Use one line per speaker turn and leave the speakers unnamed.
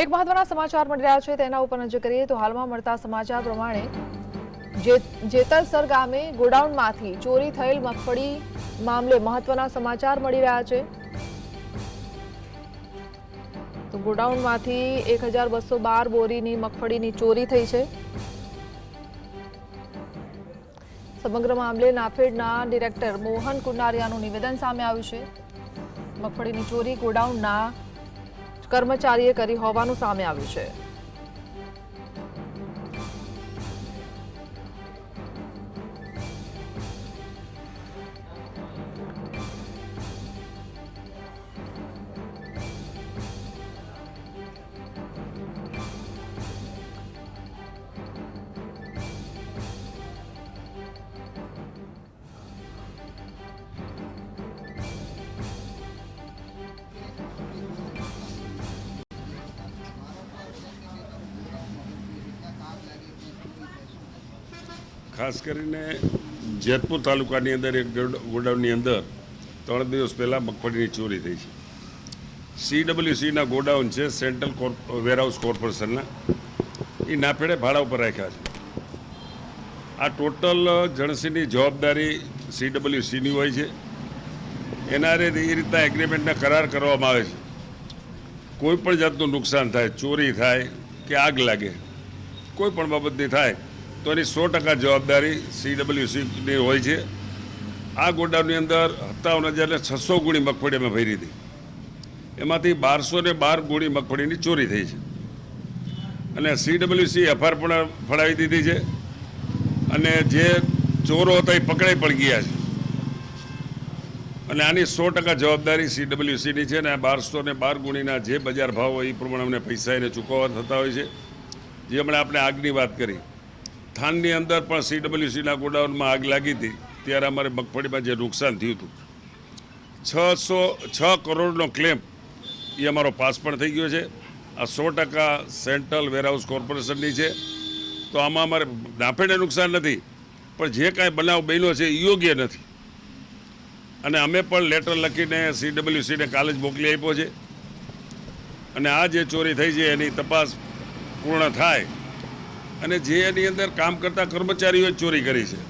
એક મહત્વના સમાચાર મળી રહ્યા છે, તેના ઉપર નજર કરીએ તો હાલમાં મળતા સમાચાર પ્રમાણે જેતલસર ગામે ગોડાઉનમાંથી ચોરી થયેલ મગફળી મામલે મહત્વના સમાચાર મળી રહ્યા છે. તો ગોડાઉનમાંથી એક હજાર બસો બાર બોરીની મગફળીની ચોરી થઈ છે. સમગ્ર મામલે નાફેડના ડિરેક્ટર મોહન કુંડારિયાનું નિવેદન સામે આવ્યું છે. મગફળીની ચોરી ગોડાઉનના કર્મચારીએ કરી હોવાનું સામે આવ્યું છે.
ખાસ કરીને જેતપુર તાલુકાની અંદર એક ગોડાઉનની અંદર ત્રણ દિવસ પહેલાં મગફળીની ચોરી થઈ છે. સીડબ્લ્યુસીના ગોડાઉન છે સેન્ટ્રલ કોર્પ, વેરહાઉસ કોર્પોરેશનના. એ નાફેડે ભાડા ઉપર રાખ્યા છે. આ ટોટલ જણસીની જવાબદારી સીડબ્લ્યુસીની હોય છે. એના એ રીતના એગ્રીમેન્ટના કરાર કરવામાં આવે છે. કોઈ પણ જાતનું નુકસાન થાય, ચોરી થાય, કે આગ લાગે, કોઈ પણ બાબતની થાય તો એની સો ટકા જવાબદારી સીડબ્લ્યુસીની હોય છે. આ ગોડાઉનની અંદર સત્તાવન હજાર ને છસો ગુણી મગફળી અમે ભરી હતી. એમાંથી બારસો ને બાર ગુણી મગફળીની ચોરી થઈ છે. અને સીડબ્લ્યુસી એફઆર પણ ફડાવી દીધી છે. અને જે ચોરો હતા એ પકડાઈ પણ ગયા છે. અને આની સો ટકા જવાબદારી સીડબ્લ્યુસીની છે ને આ બારસો ને બાર ગુણીના જે બજાર ભાવ હોય એ પ્રમાણે અમને પૈસા એને ચૂકવવા થતા હોય છે. જે હમણાં આપણે આગની વાત કરી. થાનની અંદર પણ સીડબ્લ્યુસીના ગોડાઉનમાં આગ લાગી હતી. ત્યારે અમારે મગફળીમાં જે નુકસાન થયું હતું. છસો, છ કરોડનો ક્લેમ એ અમારો પાસ પણ થઈ ગયો છે. આ સો ટકા સેન્ટ્રલ વેરહાઉસ કોર્પોરેશનની છે. તો આમાં અમારે નાફેડે નુકસાન નથી. પણ જે કાંઈ બનાવ બન્યો છે એ યોગ્ય નથી. અને અમે પણ લેટર લખીને સીડબ્લ્યુસીને કાલે જ મોકલી આપ્યો છે. અને આ જે ચોરી થઈ છે એની તપાસ પૂર્ણ થાય અને જે એની અંદર કામ કરતા કર્મચારીઓએ ચોરી કરી છે.